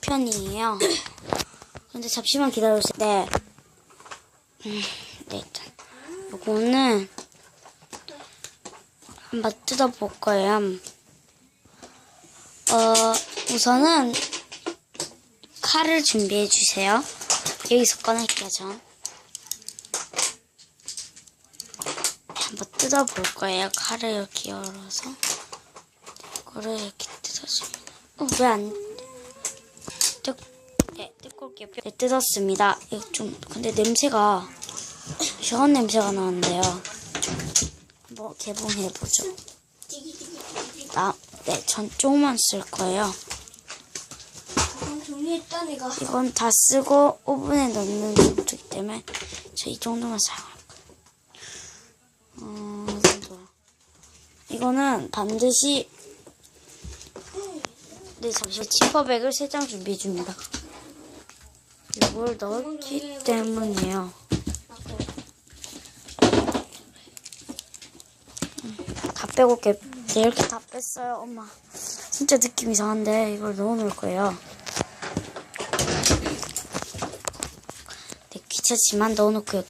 편이에요. 근데 잠시만 기다려주세요. 네. 음, 네, 일단. 요거는 한번 뜯어볼 거예요. 어, 우선은 칼을 준비해 주세요. 여기서 꺼낼게요, 전. 한번 뜯어볼 거예요. 칼을 이렇게 열어서. 이거를 이렇게 뜯어줍니다. 어, 왜 안, 뜯, 네, 뜯고. 네, 뜯었습니다. 이거 좀, 근데 냄새가, 이상한 냄새가 나는데요. 한번 개봉해보죠. 나, 네, 전 조금만 쓸 거예요. 이건 다 쓰고 오븐에 넣는 정도이기 때문에 저 이 정도만 사용할 거예요. 어, 이 정도. 이거는 반드시 네 잠시만 지퍼백을 세장 준비해 줍니다. 이걸 넣기 때문이에요. 음, 다 빼고 올게. 네, 이렇게 다 뺐어요, 엄마. 진짜 느낌 이상한데 이걸 넣어 놓을 거예요. 네, 귀찮지만 넣어 놓고요.